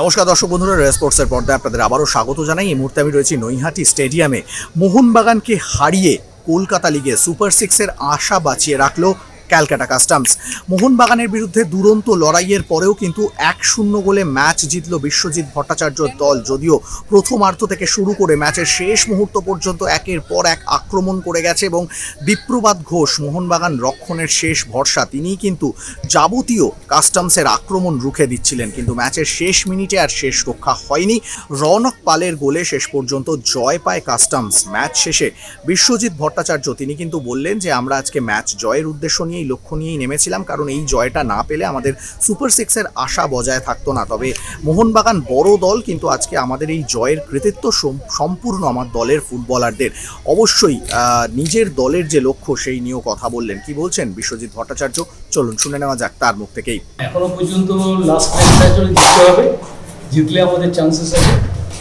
নমস্কার দর্শক বন্ধুরা, রেল স্পোর্টসের পর্দায় আপনাদের আবারও স্বাগত জানাই। এই মুহূর্তে আমি রয়েছি নৈহাটি স্টেডিয়ামে। মোহনবাগানকে হারিয়ে কলকাতা লিগে সুপার সিক্সের আশা বাঁচিয়ে রাখল ক্যালকাটা কাস্টমস। মোহনবাগানের বিরুদ্ধে দুরন্ত লড়াইয়ের পরেও কিন্তু এক শূন্য গোলে ম্যাচ জিতল বিশ্বজিৎ ভট্টাচার্যর দল। যদিও প্রথমার্ধ থেকে শুরু করে ম্যাচের শেষ মুহূর্ত পর্যন্ত একের পর এক আক্রমণ করে গেছে এবং বিপ্রবাদ ঘোষ, মোহনবাগান রক্ষণের শেষ ভরসা তিনি কিন্তু যাবতীয় কাস্টমসের আক্রমণ রুখে দিচ্ছিলেন। কিন্তু ম্যাচের শেষ মিনিটে আর শেষ রক্ষা হয়নি। রনক পালের গোলে শেষ পর্যন্ত জয় পায় কাস্টমস। ম্যাচ শেষে বিশ্বজিৎ ভট্টাচার্য, তিনি কিন্তু বললেন যে, আমরা আজকে ম্যাচ জয়ের উদ্দেশ্য নিয়েই, লক্ষ্য নিয়েই নেমেছিলাম, কারণ এই জয়টা না পেলে আমাদের সুপার সিক্সের আশা বজায় থাকতো না। তবে মোহনবাগান বড় দল, কিন্তু আজকে আমাদের এই জয়ের কৃতিত্ব সম্পূর্ণ আমার দলের ফুটবলারদের। অবশ্যই নিজের দলের যে লক্ষ্য, সেই নিয়েও কথা বললেন। কি বলছেন বিশ্বজিৎ ভট্টাচার্য? চলুন, শুনে নেওয়া যাক তার মুখ থেকেই। এখনও পর্যন্ত লাস্ট ম্যাচটা জিততে হবে। জিতলে আমাদের চান্সেস আছে।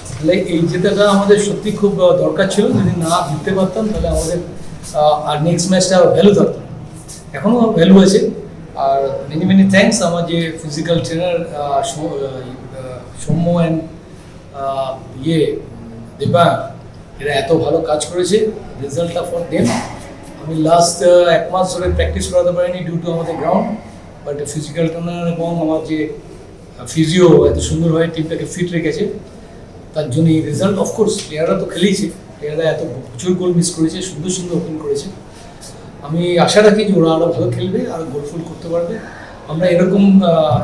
তাহলে এই জেতাটা আমাদের সত্যি খুব দরকার ছিল। যদি না জিততে পারতাম, তাহলে আমাদের আর নেক্সট ম্যাচটা ভ্যালু থাকতো। এখনও ভ্যালু আছে আর মেনি মেনি থ্যাঙ্কস আমার যে ফিজিক্যাল ট্রেনার সৌম্য অ্যান্ড ইয়ে দেবা, এরা এত ভালো কাজ করেছে। রেজাল্টটা ফর দেম আমি লাস্ট এক মাস ধরে প্র্যাকটিস করাতে পারিনি ডিউ টু আমাদের গ্রাউন্ড বাট ফিজিক্যাল ট্রেনার এবং আমার যে ফিজিও এত সুন্দরভাবে টিমটাকে ফিট রেখেছে। তার জন্য এই রেজাল্ট অফকোর্স প্লেয়াররা তো খেলেইছে। প্লেয়াররা এত প্রচুর গোল মিস করেছে, সুন্দর সুন্দর ওপেন করেছে। আমি আশা রাখি যে ওরা আরও ভালো খেলবে আর গোল ফুল করতে পারবে। আমরা এরকম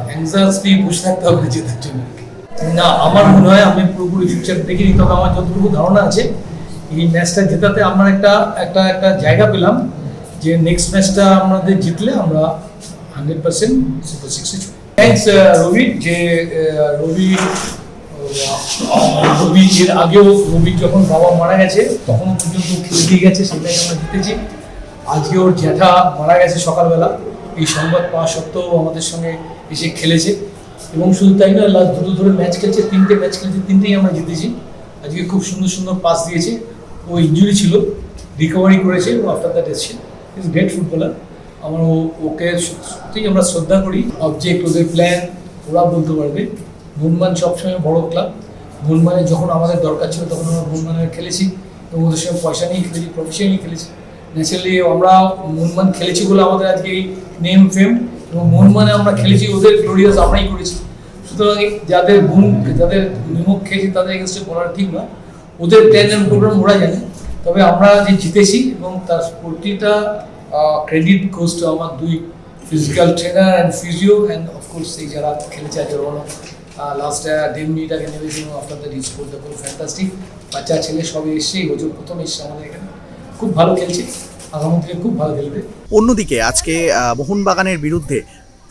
অ্যাংজাস নিয়ে বসে থাকতে হবে জেতার জন্য। না, আমার মনে হয় আমি পুরোপুরি ফিউচার দেখিনি তবে আমার যতটুকু ধারণা আছে, এই ম্যাচটা জেতাতে আমরা একটা একটা একটা জায়গা পেলাম যে নেক্সট ম্যাচটা আমাদের জিতলে আমরা হান্ড্রেড পার্সেন্ট সুপার সিক্সে থ্যাংকস রবি, যে রবি রবি এর আগেও রবি যখন বাবা মারা গেছে তখনও পর্যন্ত খেলে দিয়ে গেছে, সেটাই আমরা জিতেছি। আজকে ওর জ্যাঠা মারা গেছে সকালবেলা। এই সংবাদ পাওয়া সত্ত্বেও আমাদের সঙ্গে এসে খেলেছে। এবং শুধু তাই না লাস্ট দুটো ধরে ম্যাচ খেলছে, তিনটে ম্যাচ খেলছে, তিনটেই আমরা জিতেছি। আজকে খুব সুন্দর সুন্দর পাস দিয়েছে। ও ইঞ্জুরি ছিল রিকভারি করেছে, ও আফটার দ্যাট এসছে। ইজ গ্রেট ফুটবলার আমার ওকে সত্যিই আমরা শ্রদ্ধা করি। অবজেক্ট ওদের প্ল্যান ওরা বলতে পারবে। মুনমান সবসময় বড় ক্লাব মুনমানে যখন আমাদের দরকার ছিল, তখন আমরা মুনমানে খেলেছি। এবং ওদের সঙ্গে পয়সা নিয়ে খেলেছি প্রফেশনালি খেলেছি। ন্যাচারালি আমরা মুনমান খেলেছি বলে আমাদের আজকে নেম ফেম এবং মুনমানে আমরা খেলেছি, ওদের গ্লোরিয়াস আমরাই করেছি। সুতরাং যাদের গুণ যাদের নিমক খেয়েছি তাদের এগেনস্টে বলার ঠিক না। ওদের প্ল্যান প্রোগ্রাম ওরা জানে। তবে আমরা যে জিতেছি, এবং তার প্রতিটা ক্রেডিট গোস টু আমার দুই physical trainer and physio and of course এই যারা খেলেছে, আজকে রোনো লাস্ট দেড় মিনিট আগে নেমেছে, এবং দ্যাট ইজ করতে খুব ফ্যান্টাস্টিক বাচ্চা, ছেলে সবই এসছে, এই বছর প্রথম এসছে আমাদের এখানে। খুব ভালো খেলছে, আগামী দিনে খুব ভালো খেলবে। অন্যদিকে আজকে মোহনবাগানের বিরুদ্ধে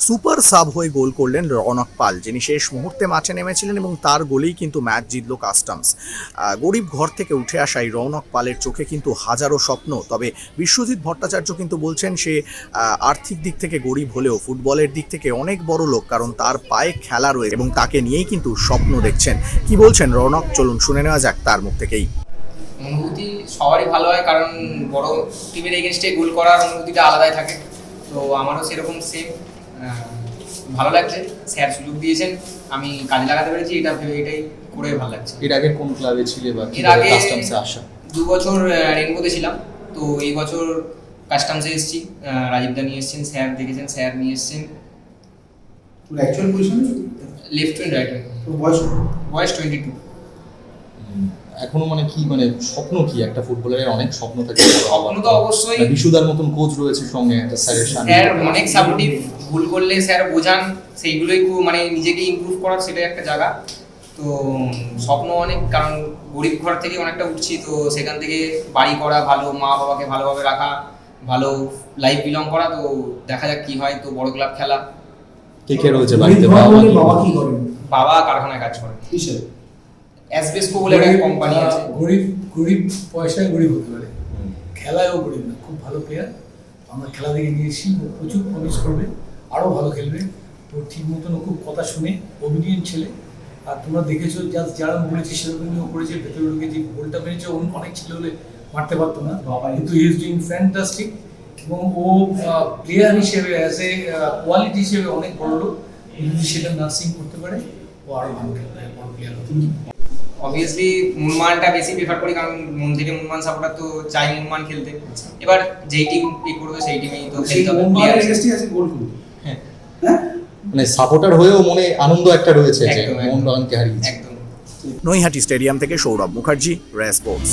সুপার সাব হয়ে গোল করলেন রনক পাল, যিনি শেষ মুহূর্তে মাঠে নেমেছিলেন এবং তার গোলেই কিন্তু ম্যাচ জিতল কাস্টমস। গরিব ঘর থেকে উঠে আসা এই রৌনক পালের চোখে কিন্তু হাজারো স্বপ্ন, তবে বিশ্বজিৎ ভট্টাচার্য কিন্তু বলছেন সে আর্থিক দিক থেকে গরিব হলেও ফুটবলের দিক থেকে অনেক বড় লোক, কারণ তার পায়ে খেলা রয়েছে এবং তাকে নিয়েই কিন্তু স্বপ্ন দেখছেন। কি বলছেন রৌনক? চলুন শুনে নেওয়া যাক তার মুখ থেকেই। অনুভূতি সবারই ভালো হয় কারণ বড় টিমের এগেনস্টে গোল করার অনুভূতিটা আলাদাই থাকে। তো আমারও সেরকম সেম ভালো লাগছে। স্যার সুযোগ দিয়েছেন আমি কাজে লাগাতে পেরেছি এটা ভেবে এটাই করে ভালো লাগছে। এর আগে কোন ক্লাবে ছিলে বা এর আগে কাস্টমসে আসা? দু বছর রেনবোতে ছিলাম তো এই বছর কাস্টমসে এসেছি রাজীব দা নিয়ে এসেছেন স্যার দেখেছেন স্যার নিয়ে এসেছেন। Actual position left wing right wing বয়স? বয়স টোয়েন্টি টু এখনও মানে কি মানে স্বপ্ন কি? একটা ফুটবলারের অনেক স্বপ্ন থাকে স্বপ্ন তো অবশ্যই। মানে বিশুদার মতন কোচ রয়েছে সঙ্গে একটা স্যারের সামনে। স্যার অনেক সাপোর্টিভ ভুল করলে স্যার বোঝান সেইগুলোই মানে নিজেকে ইমপ্রুভ করার সেটাই একটা জায়গা। তো স্বপ্ন অনেক কারণ গরিব ঘর থেকে অনেকটা উঠছি তো সেখান থেকে বাড়ি করা ভালো মা বাবাকে ভালোভাবে রাখা ভালো লাইফ বিলং করা তো দেখা যাক কি হয় তো বড় ক্লাব খেলা। কে কে রয়েছে বাড়িতে? বাবা বাবা কি কি করেন? বাবা কারখানায় কাজ করে। কিসের? অ্যাসবেস্কো বলে একটা কোম্পানি আছে। গরিব গরিব পয়সায় গরিব হতে পারে। খেলায়ও গরিব না খুব ভালো প্লেয়ার আমরা খেলা দেখে নিয়েছি ও প্রচুর প্রমিস করবে আরও ভালো খেলবে। ও ঠিক মতন খুব কথা শুনে অবিডিয়েন্ট ছেলে। আর তোমরা দেখেছ যা যারা বলেছে সেরকমই ও করেছে ভেতরে ঢুকে যে গোলটা মেরেছে ও অনেক ছেলে হলে মারতে পারতো না। কিন্তু হি ইজ ডুইং ফ্যান্টাস্টিক এবং ও প্লেয়ার হিসেবে অ্যাজ এ কোয়ালিটি হিসেবে অনেক বড় লোক। যদি সেটা নার্সিং করতে পারে। ও আরও ভালো খেলবে বড় প্লেয়ার হবে অবভিয়াসলি মুনমানটা বেশি প্রেফার করি কারণ মন থেকে মুনমান সাপোর্টার তো চাই মুনমান খেলতে। এবার যেই টিম ই করবে সেই টিমেই তো সেই খেলতে হবে। প্লেয়ার আছে গোল হ্যাঁ। হ্যাঁ? মানে সাপোর্টার হয়েও মনে আনন্দ একটা রয়েছে যে। মোহনবাগানকে হারিয়েছে একদম। নৈহাটি স্টেডিয়াম থেকে সৌরভ মুখার্জি রে স্পোর্টস।